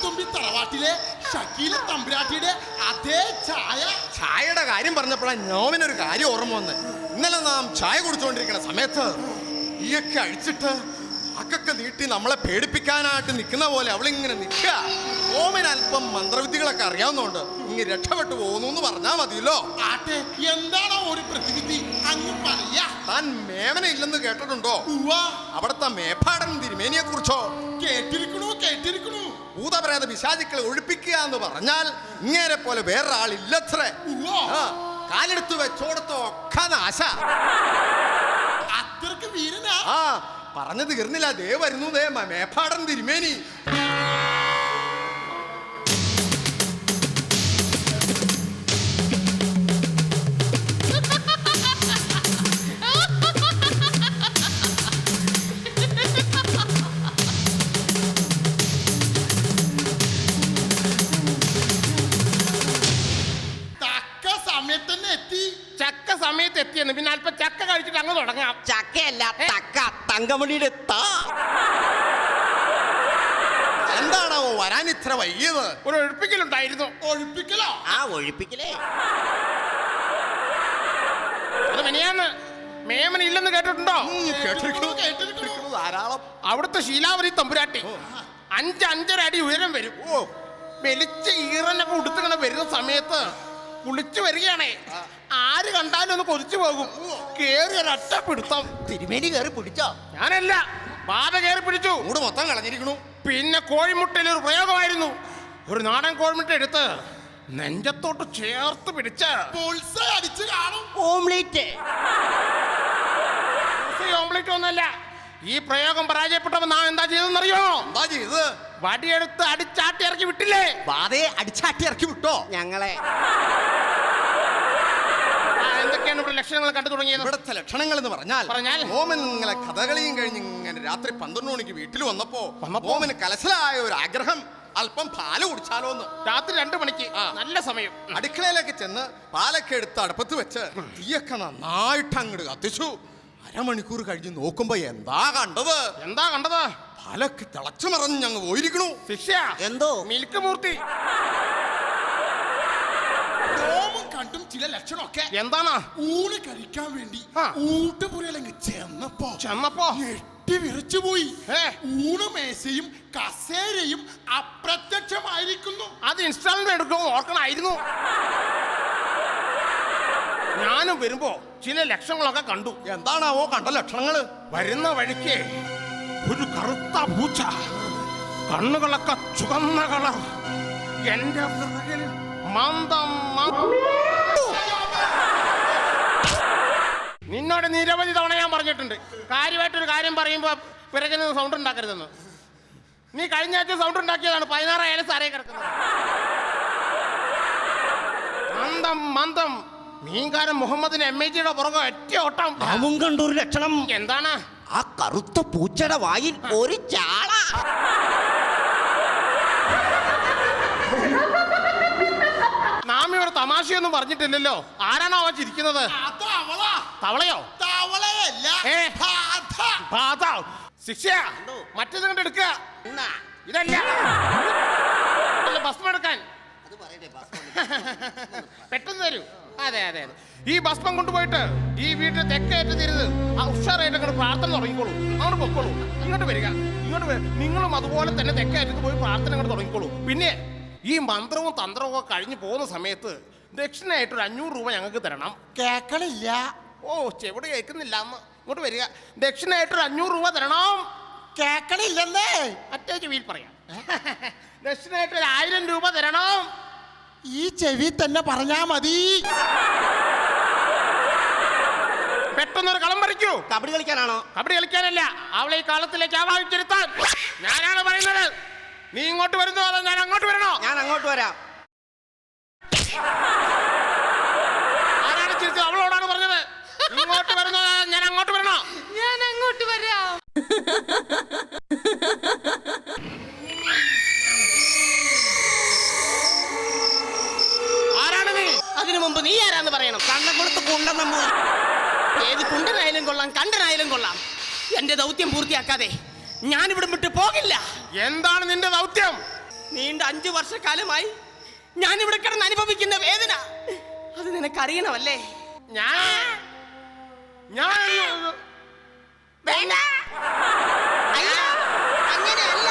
പിന്നാരത്തുമ്പി തറവാട്ടിലെ ഷക്കീല തമ്പുരാട്ടിയുടെ അതേ ചായ. ചായയുടെ കാര്യം പറഞ്ഞപ്പോഴാണ് ഞോമിനൊരു കാര്യം ഓർമ്മ വന്ന്. ഇന്നലെ നാം ചായ കുടിച്ചുകൊണ്ടിരിക്കുന്ന സമയത്ത് ഈയൊക്കെ അഴിച്ചിട്ട് അക്കൊക്കെ നീട്ടി നമ്മളെ പേടിപ്പിക്കാനായിട്ട് നിൽക്കുന്ന പോലെ അവളിങ്ങനെ നിൽക്കുക. ഓമിന് അല്പം മന്ത്രവിദ്യകളൊക്കെ അറിയാവുന്നതുകൊണ്ട് ഇങ്ങനെ രക്ഷപ്പെട്ടു പോകുന്നു എന്ന് പറഞ്ഞാൽ മതിയല്ലോ. ആട്ടെ എന്താണോ ഒരു പ്രതിവിധി? അങ്ങ് പറയാ. താൻ മേമന ഇല്ലെന്ന് കേട്ടിട്ടുണ്ടോ? അവിടുത്തെ മേപ്പാടൻ തിരുമേനിയെ കുറിച്ചോ കേട്ടിരിക്കണു കേട്ടിരിക്കണു. ഭൂതപ്രേത പിശാചുക്കളെ ഒഴിപ്പിക്കുക എന്ന് പറഞ്ഞാൽ ഇങ്ങനെ പോലെ വേറെ ആളില്ലത്രേ കാലെടുത്ത് വെച്ചോടത്തോ ഒക്കെ നാശ. അത്രയ്ക്ക് വീരനാ? ആ പറഞ്ഞു തീർന്നില്ല. ദേ വരുന്നു ദേ മേപ്പാടൻ തിരുമേനി. കഴിച്ചിട്ട് അങ്ങ് തുടങ്ങാം. ചക്കയല്ല തക്ക തങ്കമണിയുടെ താ. എന്താണോ വരാൻ ഇത്ര വൈകിയത്? ഒരു ഒഴിപ്പിക്കലുണ്ടായിരുന്നു. ഒഴിപ്പിക്കലോ? ആ ഒഴിപ്പിക്കലേ. അത് മെനിയാന്ന് മേമന ഇല്ലെന്ന് കേട്ടിട്ടുണ്ടോ? ധാരാളം. അവിടുത്തെ ശീലാവരി തമ്പുരാട്ടി അഞ്ച് അഞ്ചര അടി ഉയരം വരും. ഓ. വെളിച്ച ഈറനൊക്കെ ഉടുത്തിങ്ങനെ വരുന്ന സമയത്ത് കുളിച്ചു വരികയാണേ. ആര് കണ്ടാലും ഒന്ന് കൊതിച്ചു പോകും. കേറി ഒരൊറ്റ പിടുത്തം. തിരുമേനി കയറി പിടിച്ചോ? ഞാനല്ല. ബാധ കയറി പിടിച്ചു. കൂടെ മൊത്തം കളഞ്ഞിരിക്കുന്നു പിന്നെ കോഴിമുട്ടയിൽ ഒരു പ്രയോഗമായിരുന്നു. ഒരു നാടൻ കോഴിമുട്ട എടുത്ത് നെഞ്ചത്തോട്ട് ചേർത്ത് പിടിച്ച്. പൊൾസ അടിച്ചു കാണും. ഓംലേറ്റ്. ഓംലേറ്റ് ഒന്നല്ല. ഈ പ്രയോഗം പരാജയപ്പെട്ടപ്പോ നാം എന്താ ചെയ്തെന്നറിയോ എന്താ ചെയ്ത് വടിയെടുത്ത് അടിച്ചാട്ടി ഇറക്കി വിട്ടില്ലേ? ബാധയെ അടിച്ചാട്ടി ഇറക്കി വിട്ടോ? ഞങ്ങളെ. എന്തൊക്കെയാണ് ഇവിടെ ലക്ഷണങ്ങൾ കണ്ടു തുടങ്ങിയത്? ഇവിടുത്തെ ലക്ഷണങ്ങൾ എന്ന് പറഞ്ഞാൽ പറഞ്ഞാൽ? ഓമൻ ഇങ്ങനെ കഥകളിയും കഴിഞ്ഞ് ഇങ്ങനെ രാത്രി പന്ത്രണ്ട് മണിക്ക് വീട്ടിൽ വന്നപ്പോ വന്നപ്പോ? മോമന് കലശലായ ഒരു ആഗ്രഹം. അല്പം പാൽ കുടിച്ചാലോ എന്ന് രാത്രി രണ്ടു മണിക്ക്. നല്ല സമയം. അടുക്കളയിലേക്ക് ചെന്ന് പാലൊക്കെ എടുത്ത് അടുപ്പത്ത് വെച്ച് തീയൊക്കെ നന്നായിട്ട് അങ്ങോട്ട് കത്തിച്ചു. അരമണിക്കൂർ കഴിഞ്ഞ് നോക്കുമ്പോ എന്താ കണ്ടത്? എന്താ കണ്ടത്? പാലൊക്കെ തിളച്ചു മറഞ്ഞ് ഞങ്ങൾ പോയിരിക്കണു. ശിക്ഷ എന്തോ? മിൽക്ക് മൂർത്തി. കണ്ടും ചില ലക്ഷണമൊക്കെ എന്താണ്? ഊണ് കഴിക്കാൻ വേണ്ടി. ഊട്ടുപുരയിലങ്ങ് ചെന്നപ്പോ ചെന്നപ്പോ? ഞെട്ടി വിറച്ചു പോയി. ഊണ് മേശയും കസേരയും അപ്രത്യക്ഷമായിരിക്കുന്നു. അത് ഇൻസ്റ്റാൾമെന്റ് എടുക്കുമോ ഓർക്കണായിരുന്നു. ഞാനും വരുമ്പോ ചില ലക്ഷണങ്ങളൊക്കെ കണ്ടു. എന്താണാവോ കണ്ട ലക്ഷണങ്ങൾ? വരുന്ന വഴിക്ക് ഒരു കറുത്ത പൂച്ച കണ്ണുകളൊക്കെ ചുവന്ന കളർ. എന്റെ പിറകിൽ മന്ദം നിന്നോട് നിരവധി തവണ ഞാൻ പറഞ്ഞിട്ടുണ്ട്. കാര്യമായിട്ടൊരു കാര്യം പറയുമ്പോൾ പിറകിൽ നിന്ന് സൗണ്ട് ഉണ്ടാക്കരുതെന്ന്. നീ കഴിഞ്ഞ ആഴ്ച സൗണ്ട് ഉണ്ടാക്കിയതാണ്. പതിനാറായാലും സാറേ കിടക്കുന്നത്. മന്ദം മന്ദം. മീൻകാരൻ മുഹമ്മദിന് എം എ ജിയുടെ പുറകെ ഒറ്റ ഓട്ടം. അവൻ കണ്ടൊരു ലക്ഷണം. എന്താണ്? ആ കറുത്ത പൂച്ചയുടെ വായിൽ ഒരു ചാള. നാം ഇവിടെ തമാശയൊന്നും പറഞ്ഞിട്ടില്ലല്ലോ. ആരാണോ അവ ചിരിക്കുന്നത്? തവളയോ? തവളയല്ല ഏ. ബാധ. ശിക്ഷ മറ്റേത് കണ്ട് എടുക്കുക. ഇതല്ല. അല്ല, ഭസ്മം എടുക്കാൻ. അത് പറയട്ടെ. പെട്ടെന്ന് തരൂ. അതെ അതെ അതെ. ഈ ഭസ്മം കൊണ്ടുപോയിട്ട് ഈ വീട്ടിൽ തെക്കേറ്റ് തിരുത് ആ ഉഷാറായിട്ട് അങ്ങോട്ട് പ്രാർത്ഥന തുടങ്ങിക്കോളൂ. അങ്ങോട്ട് പൊക്കോളൂ. ഇങ്ങോട്ട് വരിക. ഇങ്ങോട്ട് വരിക നിങ്ങളും അതുപോലെ തന്നെ തെക്കേറ്റത്ത് പോയി പ്രാർത്ഥന അങ്ങോട്ട് തുടങ്ങിക്കോളൂ. പിന്നെ ഈ മന്ത്രവും തന്ത്രവും ഒക്കെ കഴിഞ്ഞ് പോകുന്ന സമയത്ത് ദക്ഷിണയായിട്ട് ഒരു അഞ്ഞൂറ് രൂപ ഞങ്ങൾക്ക് തരണം. കേക്കണില്ല. ഓ ചെവിടെ കേൾക്കുന്നില്ല. അമ്മ ഇങ്ങോട്ട് വരിക. ദക്ഷിണയായിട്ട് ഒരു അഞ്ഞൂറ് രൂപ തരണം. കേക്കണില്ലെന്നേ മറ്റേ ചെവിയിൽ പറയാം. ദക്ഷിണയായിട്ട് ഒരു ആയിരം രൂപ തരണം. ഈ ചെവി തന്നെ പറഞ്ഞാ മതി. പെട്ടെന്നൊരു കളം പറിക്കൂ. കബഡി കളിക്കാനാണോ? കബഡി കളിക്കാനല്ല. അവളെ ഈ കാലത്തിലേക്ക് ആവാഹിച്ചിരുത്താൻ. ഞാനാണ് പറയുന്നത്. നീ ഇങ്ങോട്ട് വരുന്നോ അതോ ഞാൻ അങ്ങോട്ട് വരണോ? ഞാൻ അങ്ങോട്ട് വരാം ആരാണ് ചിരിച്ചത് അവളോടാണ് പറഞ്ഞത് ഇങ്ങോട്ട് വരുന്നോ അതോ ഞാൻ അങ്ങോട്ട് വരണോ? ഞാൻ അങ്ങോട്ട് വരാം. ആരാണ് നീ? അതിനു മുമ്പ് നീ ആരാന്ന് പറയണം. കണ്ണക്കുളത്ത് കുണ്ടമ്മ ഏത് കുണ്ടനായാലും കൊള്ളാം കണ്ടനായാലും കൊള്ളാം. എന്റെ ദൗത്യം പൂർത്തിയാക്കാതെ ഞാൻ ഇവിടെ വിട്ട് പോകില്ല. എന്താണ് നിന്റെ ദൗത്യം? നീണ്ട അഞ്ചു വർഷക്കാലമായി ഞാൻ ഇവിടെ കിടന്ന് അനുഭവിക്കുന്ന വേദന. അത് നിനക്കറിയണമല്ലേ? ഞാൻ ഞാൻ വേണ്ട. അയ്യോ, അങ്ങനെയല്ല.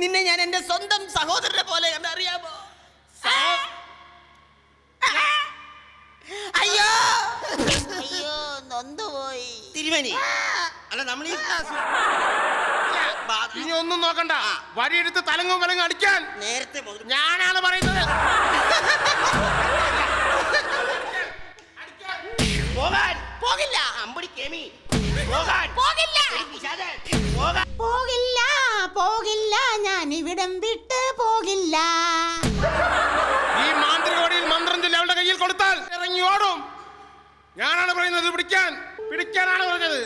നിന്നെ ഞാൻ എന്റെ സ്വന്തം സഹോദരനെ പോലെ കണ്ടറിയാമോ? അയ്യോ. അയ്യോ നൊന്തുപോയി തിരുമനി. അല്ല നമ്മൾ ഇനി ഒന്നും നോക്കണ്ട. വഴിയെടുത്ത് തലങ്ങും വിലങ്ങും അടിക്കാൻ. നേരത്തെ ഞാനാണ് പറയുന്നത് പോകാൻ പോകില്ല. അമ്പടി കേമി. പോകാൻ. പോകില്ല. പോകില്ല പോകില്ല. ഞാൻ ഇവിടം വിട്ട് പോകില്ല. ഈ മാന്ത്രികോടിയിൽ മന്ത്രം ചൊല്ലി അവളുടെ കയ്യിൽ കൊടുത്താൽ ഇറങ്ങി ഓടും. ഞാനാണ് പറയുന്നത് പിടിക്കാൻ. പിടിക്കാനാണ് പറഞ്ഞത്.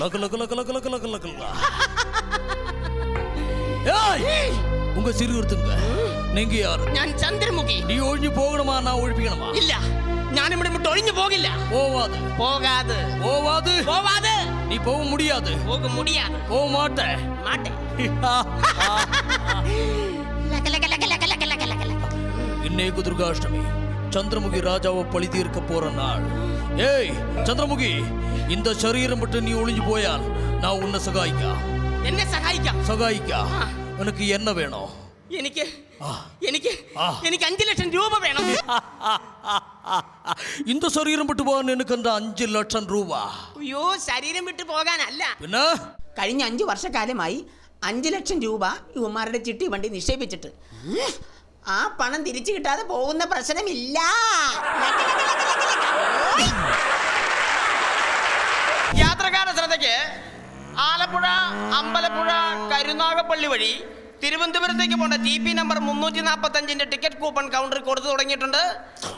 Luck luck luck luck luck luck luck luck. ஏய் உங்க சிறு ஒருத்தங்க நீங்க யாரு ഞാൻ ചന്ദ്രമുഖി நீ ஒழிஞ்சு போகணுமா நான் ஒழிப்பிக்கணுமா ഇല്ല ഞാൻ ഇവിടെ വിട്ട് ഒഴിഞ്ഞു പോകില്ല போவாது പോകാതെ போவாது പോവാതെ நீ போக முடியாது പോക മുടിയാതെ போக மாட்ட മാട്ടെ ലക ലക ലക ലക ലക ലക ലക ലക. இன்னைக்கு துர்காஷ்டமி சந்திரமுகி ராஜாவை பழி தீர்க்க போற நாள் ஏய் சந்திரமுகி ഇന്ത ശരീരം വിട്ട് നീ ഒളിഞ്ഞു പോയാൽ ഞാൻ ഉന്നെ സഹായിക്കാം. എന്നെ സഹായിക്കാം. സഹായിക്കാം. നിനക്ക് എന്ന വേണോ? എനിക്ക് എനിക്ക് എനിക്ക് അഞ്ചു ലക്ഷം രൂപ വേണം. ഇന്ത് ശരീരം വിട്ടു പോകാൻ എനിക്ക് എന്താ അഞ്ചു ലക്ഷം രൂപ? അയ്യോ ശരീരം വിട്ടു പോകാനല്ല. പിന്നെ? കഴിഞ്ഞ അഞ്ചു വർഷക്കാലമായി അഞ്ചു ലക്ഷം രൂപ യുവമാരുടെ ചിട്ടി വണ്ടി നിക്ഷേപിച്ചിട്ട്. ആ പണം തിരിച്ചു കിട്ടാതെ പോകുന്ന പ്രശ്നമില്ല. യാത്രക്കാരുടെ ശ്രദ്ധയ്ക്ക് ആലപ്പുഴ അമ്പലപ്പുഴ കരുനാഗപ്പള്ളി വഴി തിരുവനന്തപുരത്തേക്ക് പോണ്ട ടി പി നമ്പർ മുന്നൂറ്റി നാൽപ്പത്തി അഞ്ചിന്റെ ടിക്കറ്റ് കൂപ്പൺ കൗണ്ടറിൽ കൊടുത്തു തുടങ്ങിയിട്ടുണ്ട്.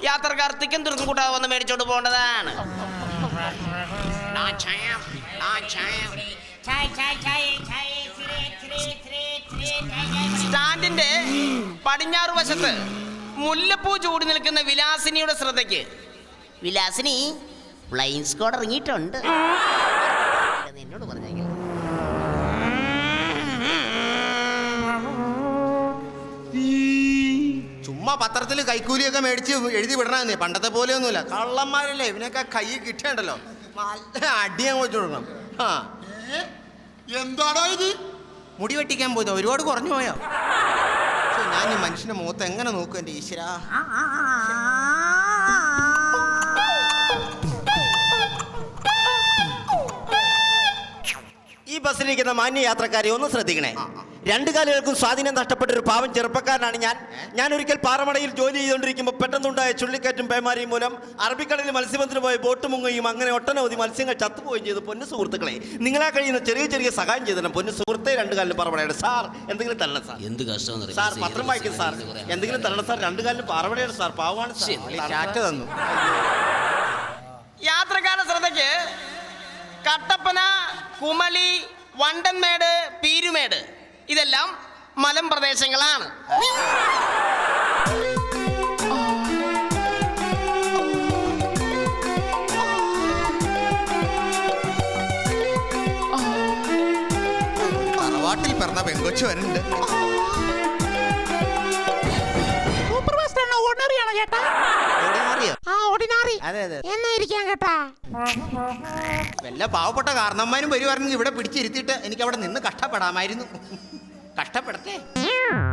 യാത്രക്കാർ തിക്കും തിരുക്കും കൂട്ടാതെ വന്ന് മേടിച്ചോണ്ട് പോകേണ്ടതാണ്. സ്റ്റാൻഡിന്റെ പടിഞ്ഞാറ് വശത്ത് മുല്ലപ്പൂ ചൂടി നിൽക്കുന്ന വിലാസിനിയുടെ ശ്രദ്ധയ്ക്ക്. വിലാസിനി? ഫ്ലൈൻ സ്ക്വാഡ് ഇറങ്ങിയിട്ടുണ്ട്. എന്നോട് പറഞ്ഞെങ്കിൽ. ചുമ്മാ പത്രത്തിൽ കൈക്കൂലിയൊക്കെ മേടിച്ച് എഴുതി വിടണമെന്നേ പണ്ടത്തെ പോലെ ഒന്നുമില്ല കള്ളന്മാരല്ലേ ഇവനൊക്കെ കൈ കിട്ടണ്ടല്ലോ. നല്ല അടി അങ്ങ് വെച്ചു കൊടുക്കണം. ആ. എന്താടാ ഇത്? മുടി വെട്ടിക്കാൻ പോയത്. ഒരുപാട് കുറഞ്ഞു പോയോ? ഞാൻ ഈ മനുഷ്യന്റെ മുഖത്ത് എങ്ങനെ നോക്കും എന്റെ ഈശ്വര? ബസ്സിലിരിക്കുന്ന മാന്യ യാത്രക്കാരെ ഒന്ന് ശ്രദ്ധിക്കണേ. രണ്ട് കാലുകൾക്കും സ്വാധീനം നഷ്ടപ്പെട്ട ഒരു പാവം ചെറുപ്പക്കാരനാണ് ഞാൻ. ഞാൻ ഒരിക്കൽ പാറമടയിൽ ജോലി ചെയ്തുകൊണ്ടിരിക്കുമ്പോൾ പെട്ടെന്നുണ്ടായ ചുള്ളിക്കാറ്റും പേമാരിയും മൂലം അറബിക്കടലിൽ മത്സ്യബന്ധനം പോയ ബോട്ട് മുങ്ങുകയും അങ്ങനെ ഒട്ടനവധി മത്സ്യങ്ങൾ ചത്തുപോവുകയും ചെയ്തു. പൊന്നു സുഹൃത്തുക്കളെ നിങ്ങളാ കഴിയുന്ന ചെറിയ ചെറിയ സഹായം ചെയ്തു പൊന്നു സുഹൃത്തെ രണ്ട് കാലിലും പാറമടയുടെ സാർ എന്തെങ്കിലും തരണം സാർ. എന്ത് കഷ്ടം സാർ പത്രം വായിക്കും സാർ. എന്തെങ്കിലും തരണം സാർ. രണ്ട് കാലിലും പാറമടയുടെ സാർ. പാവമാണ് സാർ. ചാറ്റ് തന്നു. യാത്രക്കാരുടെ ശ്രദ്ധയ്ക്ക് കട്ടപ്പന കുമളി വണ്ടൻമേട് പീരുമേട് ഇതെല്ലാം മലമ്പ്രദേശങ്ങളാണ് തറവാട്ടിൽ പിറന്ന പെങ്കൊച്ചു വരുന്നുണ്ട് ചേട്ടാ? ആ. ഓർഡിനാറി എന്നായിരിക്കാം കേട്ടാ വല്ല പാവപ്പെട്ട കാരണന്മാരും വരുവായിരുന്നെങ്കിൽ ഇവിടെ പിടിച്ചിരുത്തിയിട്ട് എനിക്ക് അവിടെ നിന്ന് കഷ്ടപ്പെടാമായിരുന്നു. കഷ്ടപ്പെടട്ടെ ും.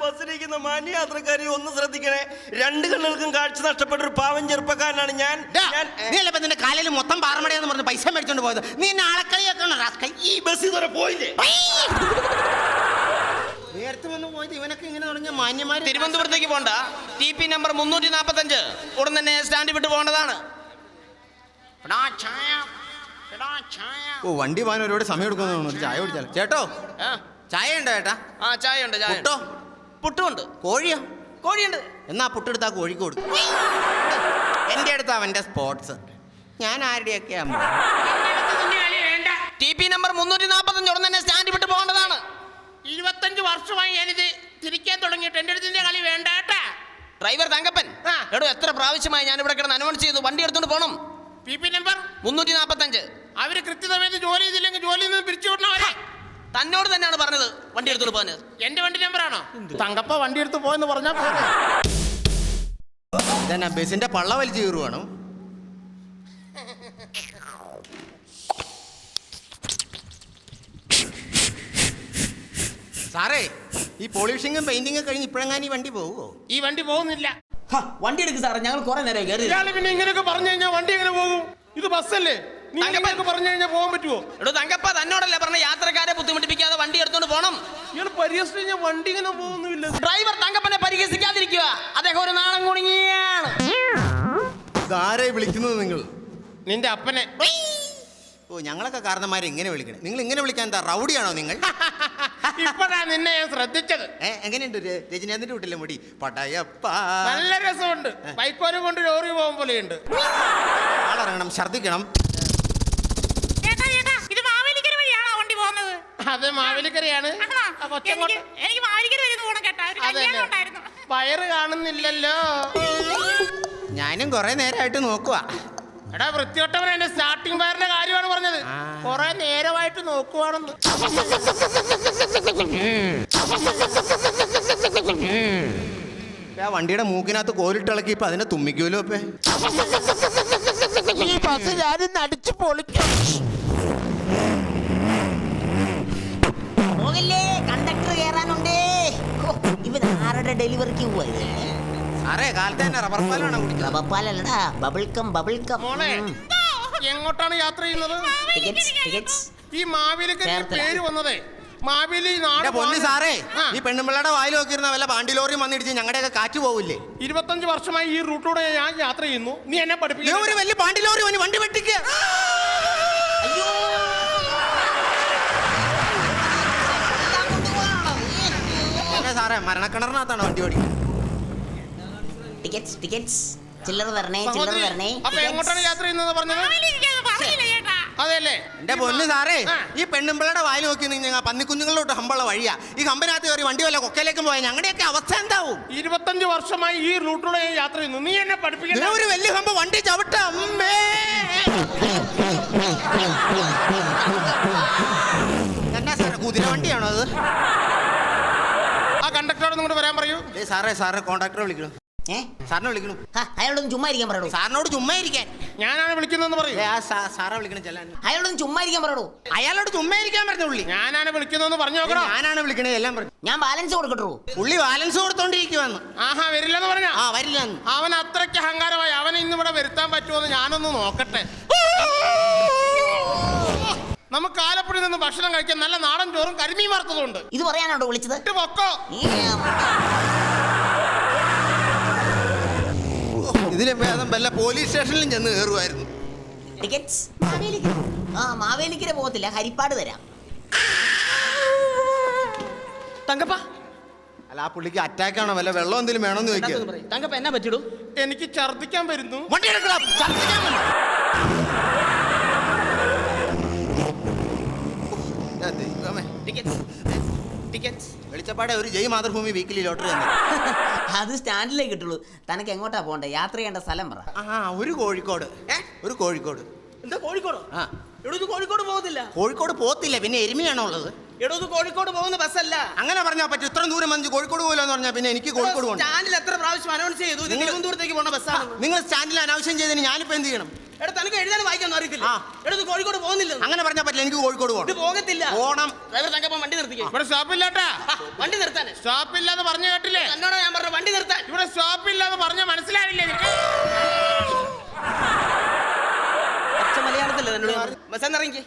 ബസ്സിലിരിക്കുന്ന മാന്യ യാത്രക്കാരെ ഒന്ന് ശ്രദ്ധിക്കണേ. രണ്ട് കണ്ണുകൾക്കും കാഴ്ച നഷ്ടപ്പെട്ട ഒരു പാവം ചെറുപ്പക്കാരനാണ് ഞാൻ. ഞാൻ നീ അല്ലപ്പോ നിന്റെ കാലിൽ മൊത്തം പാറമടയെന്ന് പറഞ്ഞ് പൈസ മേടിച്ചോണ്ട് പോയത്? നീ എന്നെ ആളക്കളിയാക്കണോ ഈ ബസ് ഇതുവരെ പോയില്ലേ? നേരത്തെ വന്ന് പോയത് ഇവനൊക്കെ ഇങ്ങനെ തുടങ്ങിയ മാന്യമാര് തിരുവനന്തപുരത്തേക്ക് പോണ്ട. ടി പി നമ്പർ മുന്നൂറ്റി നാപ്പത്തഞ്ച് ഉടൻ തന്നെ സ്റ്റാൻഡ് വിട്ട് പോകേണ്ടതാണ്. ഓ വണ്ടി പോകാൻ ഒരുപാട് സമയം എടുക്കുന്നു ചായ കുടിച്ചാൽ ചേട്ടോ? ആ, ചായ ഉണ്ടോ ചേട്ടാ ആ ചായ ഉണ്ട് ചായ ഉണ്ട്. പുട്ടോ? പുട്ടുമുണ്ട്. കോഴിയോ? കോഴിയുണ്ട്. എന്നാ പുട്ടെടുത്താ കോഴിക്ക് കൊടുക്കും. എന്റെ അടുത്ത് അവന്റെ സ്പോർട്സ് ഞാൻ ആരുടെയൊക്കെ അമ്മ ടി പി നമ്പർ മുന്നൂറ്റി നാൽപ്പത്തഞ്ച് ഉടൻ തന്നെ സ്റ്റാൻഡ് വിട്ട് പോകേണ്ടതാണ്. ഇരുപത്തഞ്ച് വർഷമായി ഞാനിത് തിരിക്കാൻ തുടങ്ങിയിട്ട് എന്റെ അടുത്തിന്റെ കളി വേണ്ട കേട്ടാ ഡ്രൈവർ തങ്കപ്പൻ. ആ. എടോ എത്ര പ്രാവശ്യമായി ഞാൻ ഇവിടെ കിടന്ന് അനുവദിച്ച് ചെയ്തു. വണ്ടി എടുത്തോണ്ട് പോകണം പി പി നമ്പർ മുന്നൂറ്റി നാൽപ്പത്തഞ്ച് അവർ കൃത്യസമയത്ത് ജോലി ചെയ്തില്ലെങ്കിൽ ജോലിയിൽ നിന്ന് പിരിച്ചു വിടണവരെ തന്നോട് തന്നെയാണ് പറഞ്ഞത് വണ്ടി എടുത്തോണ്ട് പോകാൻ എന്റെ വണ്ടി നമ്പർ ആണോ തങ്കപ്പ വണ്ടി എടുത്ത് പോയെന്ന് പറഞ്ഞാ പോരെ. ഇതന്നെ ബസിന്റെ പള്ള വലിച്ചു കീറുവാണ്. സാറേ ഈ പോളിഷിങ്ങും പെയിന്റിങ്ങും കഴിഞ്ഞ് ഇപ്പോഴെങ്ങാനും ഈ വണ്ടി പോവുമോ ഈ വണ്ടി പോകുന്നില്ല. വണ്ടി എടുക്കും സാറേ ഞങ്ങൾ കുറെ നേരം കയറി ഇയാൾ പിന്നെ ഇങ്ങനെയൊക്കെ പറഞ്ഞു കഴിഞ്ഞാൽ വണ്ടി എങ്ങനെ പോകും? ഇത് ബസ്സല്ലേ? ഇങ്ങനെയൊക്കെ പറഞ്ഞു കഴിഞ്ഞാൽ പോകാൻ പറ്റുമോ എടോ തങ്കപ്പ തന്നോടല്ലേ പറഞ്ഞ യാത്രക്കാരെ ബുദ്ധിമുട്ടിപ്പിക്കാതെ വണ്ടി എടുത്തോണ്ട് പോകണം ഇയാൾ പരിഹസിച്ച് കഴിഞ്ഞാൽ വണ്ടി ഇങ്ങനെ പോകുന്നില്ല. ഡ്രൈവർ തങ്കപ്പനെ പരിഹസിക്കാതിരിക്കുക. അദ്ദേഹം ഒരു നാണം കുണുങ്ങിയാണ് ഇതാരെ വിളിക്കുന്നത് നിങ്ങൾ? നിന്റെ അപ്പനെ. ഓ ഞങ്ങളൊക്കെ കാരണന്മാരെ ഇങ്ങനെ വിളിക്കണേ. നിങ്ങൾ ഇങ്ങനെ വിളിക്കാൻ എന്താ റൗഡിയാണോ നിങ്ങൾ? ഇപ്പഴാ നിന്നെ ഞാൻ ശ്രദ്ധിച്ചത്. എങ്ങനെയുണ്ട് ര- രജനീകാന്തിന്റെ വീട്ടിലെ മുടി? പടയപ്പ. നല്ല രസമുണ്ട്. ബൈക്കോരും കൊണ്ട് ലോറി പോകാൻ പോലെയുണ്ട്. ആളിറങ്ങണം ഛർദിക്കണം ചേട്ടാ ചേട്ടാ ഇത് മാവേലിക്കര വഴിയാണോ വണ്ടി പോകുന്നത് അത് മാവേലിക്കരയാണ് എനിക്ക് മാവേലിക്കര ഒരു കല്യാണം ഉണ്ടായിരുന്നു. വയറ് കാണുന്നില്ലല്ലോ. ഞാനും കുറെ നേരമായിട്ട് നോക്കുക എടാ വൃത്തിയോട്ടവൻ എന്റെ സ്റ്റാർട്ടിംഗ് വയറിന്റെ കാര്യമാണ് പറഞ്ഞത്. കുറെ നേരമായിട്ട് നോക്കുവാണെന്ന്. ആ വണ്ടിയുടെ മൂക്കിനകത്ത് കോലിട്ടിളക്കി ഇപ്പൊ അതിനെ തുമ്മിക്കൂലോ ഇപ്പൊ. ഈ ബസ് ഞാനിന്ന് അടിച്ചു പൊളിക്കും. ഡെലിവറിക്ക് പോയത്. സാറേ കാലത്ത് തന്നെ റബ്ബർ പാലാണ് കുടിക്കുന്നത്. റബപ്പാലല്ലടാ ബബിൾക്കം ബബിൾക്കം മോളെ എങ്ങോട്ടാണ് യാത്ര ചെയ്യുന്നത്? Tickets tickets. ഈ ചേർത്തല. പേര് വന്നതേ? മാവേലി നാട് സാറേ ആ, ഈ പെണ്ണുമ്പിള്ളയുടെ വായിൽ നോക്കിയിരുന്ന വല്ല ലോറിയും വന്നിടിച്ച് ഞങ്ങളുടെയൊക്കെ കാറ്റ് പോവില്ലേ? ഇരുപത്തഞ്ച് വർഷമായി ഈ റൂട്ടിലൂടെ ഞാൻ യാത്ര ചെയ്യുന്നു. നീ എന്നെ ദേ പഠിപ്പിക്കുന്നു ഒരു വലിയ പാണ്ടി ലോറി വന്ന് വണ്ടി വെട്ടിക്കുക സാറേ മരണക്കിണറിനകത്താണ് വണ്ടി ഓടിക്കുന്നത്. ടിക്കറ്റ്സ് ടിക്കറ്റ്സ് ചില്ലറ വരണേ ചില്ലറ വരണേ അപ്പൊ എങ്ങോട്ടാണ് യാത്ര ചെയ്യുന്നത് പറഞ്ഞത്? അതെല്ലേ എന്റെ പൊന്ന് സാറേ. ഈ പെണ്ണുമ്പിള്ളയുടെ വായിൽ നോക്കി ഞങ്ങൾ പന്നിക്കുഞ്ഞുങ്ങളിലോട്ട് ഹമ്പുള്ള വഴിയാ. ഈ കമ്പനകത്ത് കയറി വണ്ടി വല്ല കൊക്കയിലേക്ക് പോയാൽ ഞങ്ങളുടെയൊക്കെ അവസ്ഥ എന്താവും? ഇരുപത്തഞ്ച് വർഷമായി ഈ റൂട്ടിലൂടെ ഞാൻ യാത്ര ചെയ്യുന്നു. നീ എന്നെ പഠിപ്പിക്കുന്ന ഒരു വലിയ ഹമ്പ് വണ്ടി ചവിട്ട അമ്മേ. എന്നാ സാറേ കുതിര വണ്ടിയാണോ അത്? ഇങ്ങോട്ട് വരാൻ പറയൂ. ഏ സാറേ സാറേ കോൺട്രാക്ടറെ വിളിക്കണം. ഏ? സാറിനെ വിളിക്കണം. ആ, അയാളോടൊന്ന് ചുമ്മാ ഇരിക്കാൻ പറയൂ സാറിനോട് ചുമ്മാ ഇരിക്കാൻ. ഞാനാണ് വിളിക്കുന്നതെന്ന് പറയൂ. ഏ, ആ സാ- സാറെ വിളിക്കണം ചെല്ലാൻ. അയാളോടൊന്ന് ചുമ്മാ ഇരിക്കാൻ പറയൂ അയാളോട് ചുമ്മാ ഇരിക്കാൻ പറഞ്ഞ പുള്ളി ഞാനാണ് വിളിക്കുന്നതെന്ന് പറഞ്ഞു നോക്കണോ? ഞാനാണ് വിളിക്കണേ എല്ലാം പറഞ്ഞു ഞാൻ ബാലൻസ് കൊടുക്കട്ടു. പുള്ളി ബാലൻസ് കൊടുത്തോണ്ടിരിക്കുവാന്ന്. ആഹാ വരില്ലെന്ന് പറഞ്ഞ? ആ വരില്ല അവൻ അത്രയ്ക്ക് അഹങ്കാരമായി. അവനെ ഇന്നിവിടെ വരുത്താൻ പറ്റുമോ എന്ന് ഞാനൊന്ന് നോക്കട്ടെ. നമുക്ക് ആലപ്പുഴയിൽ നിന്ന് ഭക്ഷണം കഴിക്കാൻ നല്ല നാടൻ ചോറും കരിമീൻ വറുത്തതുണ്ട് ഇത് പറയാനാണോ വിളിച്ചത്? ഇട്ട് പൊക്കോ. ഇതിലെ ഭേദം വല്ല പോലീസ് സ്റ്റേഷനിലും ചെന്ന് കയറുമായിരുന്നു ടിക്കറ്റ്സ്? ആ മാവേലിക്കര പോകത്തില്ല. ഹരിപ്പാട് തരാം. തങ്കപ്പ. അല്ല ആ പുള്ളിക്ക് അറ്റാക്ക് ആണോ? വല്ല വെള്ളം എന്തെങ്കിലും വേണമെന്ന് ചോദിക്കുക എന്താ തങ്കപ്പ എന്നാ പറ്റിടും എനിക്ക് ഛർദ്ദിക്കാൻ വരുന്നു. വണ്ടി എടുക്കണം ഛർദ്ദിക്കാൻ വന്നു. ആ, ദൈവമേ. ടിക്കറ്റ്സ് ടിക്കറ്റ്സ് വെളിച്ചപ്പാടെ ഒരു ജയ് മാതൃഭൂമി വീക്കിലി ലോട്ടറി തന്നെ. അത് സ്റ്റാൻഡിലേക്ക് കിട്ടുള്ളൂ. തനക്ക് എങ്ങോട്ടാ പോണ്ടേ? യാത്ര ചെയ്യേണ്ട സ്ഥലം പറ. ആ ഒരു കോഴിക്കോട്. ഏ? ഒരു കോഴിക്കോട്. എന്താ കോഴിക്കോട്? ആ. എടോ ഇത് കോഴിക്കോട് പോകുന്നില്ല കോഴിക്കോട് പോത്തില്ല പിന്നെ എരുമയാണോ ഉള്ളത്? എടോ ഇത് കോഴിക്കോട് പോകുന്ന ബസ്സല്ല. അങ്ങനെ പറഞ്ഞാൽ പറ്റും. ഇത്രയും ദൂരം വന്ന് കോഴിക്കോട് പോലെന്ന് പറഞ്ഞാൽ പിന്നെ എനിക്ക് കോഴിക്കോട് പോകണം സ്റ്റാൻഡിൽ എത്ര പ്രാവശ്യം അനൗൺസ് ചെയ്തു? നിങ്ങൾ- ദൂരത്തേക്ക് പോകുന്ന ബസ്സാണ് നിങ്ങൾ സ്റ്റാൻഡിൽ അനൗൺസ് ചെയ്തതിന് ഞാനിപ്പോ എന്ത് ചെയ്യണം? എടാ തനിക്ക് എഴുതാനും വായിക്കാൻ അറിയത്തില്ല. എടുത്ത് കോഴിക്കോട് പോകുന്നില്ല. അങ്ങനെ പറഞ്ഞാൽ പറ്റില്ല എനിക്ക് കോഴിക്കോട് പോകണം പോകത്തില്ല. പോണം. ഡ്രൈവർ തങ്കപ്പൻ വണ്ടി നിർത്തിക്കേ. ഇവിടെ സ്റ്റോപ്പില്ലാട്ടാ. വണ്ടി നിർത്താൻ. സ്റ്റോപ്പില്ലാന്ന് പറഞ്ഞു കേട്ടില്ലേ? എന്നോട് ഞാൻ പറഞ്ഞു വണ്ടി നിർത്താൻ. ഇവിടെ സ്റ്റോപ്പില്ലാന്ന് പറഞ്ഞ മനസ്സിലായില്ലേ മലയാളത്തില്ല എന്നോട് ബസ് ഇറങ്ങി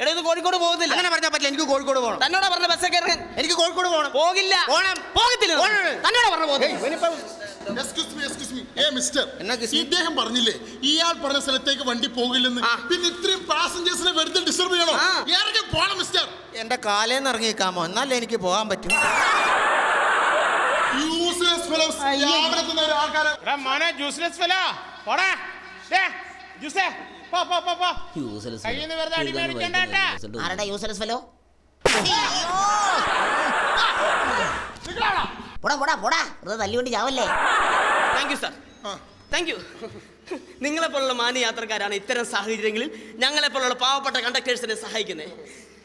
എടാ ഇത് കോഴിക്കോട് പോകുന്നില്ല അങ്ങനെ പറഞ്ഞാൽ പറ്റില്ല എനിക്ക് കോഴിക്കോട് പോകണം തന്നോടാ പറഞ്ഞ ബസ്സൊക്കെ ഇറങ്ങാൻ. എനിക്ക് കോഴിക്കോട് പോകണം പോകില്ല. പോകണം പോകത്തില്ല. തന്നോടാ പറഞ്ഞു പോകുന്നില്ല എക്സ്ക്യൂസ് മീ എക്സ്ക്യൂസ് മീ ഏ മിസ്റ്റർ എന്നാ ഇദ്ദേഹം പറഞ്ഞില്ലേ ഇയാൾ പറഞ്ഞ സ്ഥലത്തേക്ക് വണ്ടി പോകില്ലെന്ന്. ആ. പിന്നെ ഇത്രയും പാസഞ്ചേഴ്സിനെ വെറുതെ ഡിസ്റ്റർബ് ചെയ്യണോ? ആ. ഇറങ്ങി പോണം മിസ്റ്റർ എന്റെ കാലേന്ന് ഇറങ്ങിക്കാമോ എന്നാലേ എനിക്ക് പോകാൻ പറ്റും. യൂസ്ലെസ് ഫെലോസ് രാവിലെ തന്നെ ഒരു ആൾക്കാരെ എടാ മോനെ ജ്യൂസ്ലെസ് ഫെലോ പോടാ. ദേ, ജ്യൂസേ പോ പോ പോ പോ. വെറുതെ അടി ആരുടെ യൂസ്ലെസ് ഫെലോ പോടാ പോടാ പോടാ. വെറുതെ തല്ലുകൊണ്ട് ചാവല്ലേ? Thank you sir thank you നിങ്ങളെ പോലുള്ള മാന്യ യാത്രക്കാരാണ് ഇത്തരം സാഹചര്യങ്ങളിൽ ഞങ്ങളെ പോലുള്ള പാവപ്പെട്ട കണ്ടക്ടേഴ്സിനെ സഹായിക്കുന്നത്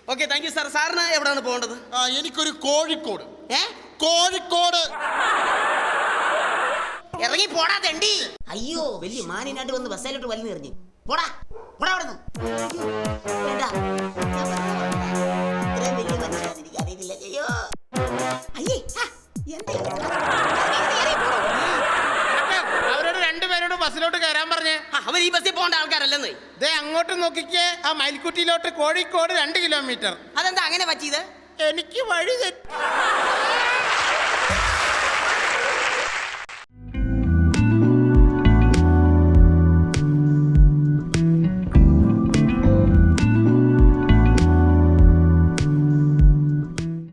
ഓക്കെ താങ്ക് യു സാർ സാറിന് എവിടെയാണ് പോകേണ്ടത്? ആ, എനിക്കൊരു കോഴിക്കോട്. ഏ? കോഴിക്കോട്. ഇറങ്ങി പോടാ തണ്ടി. അയ്യോ വലിയ മാനിനായിട്ട് വന്ന് ബസ്സിലോട്ട് വലിഞ്ഞു എറിഞ്ഞു പോടാ പോടാ അവിടെ അയ്യോ, നോക്കിക്കേ ആ മയിൽക്കുട്ടിയിലോട്ട് കോഴിക്കോട് രണ്ട് കിലോമീറ്റർ. അതെന്താ അങ്ങനെ പറ്റിയത്? എനിക്ക് വഴി തെറ്റി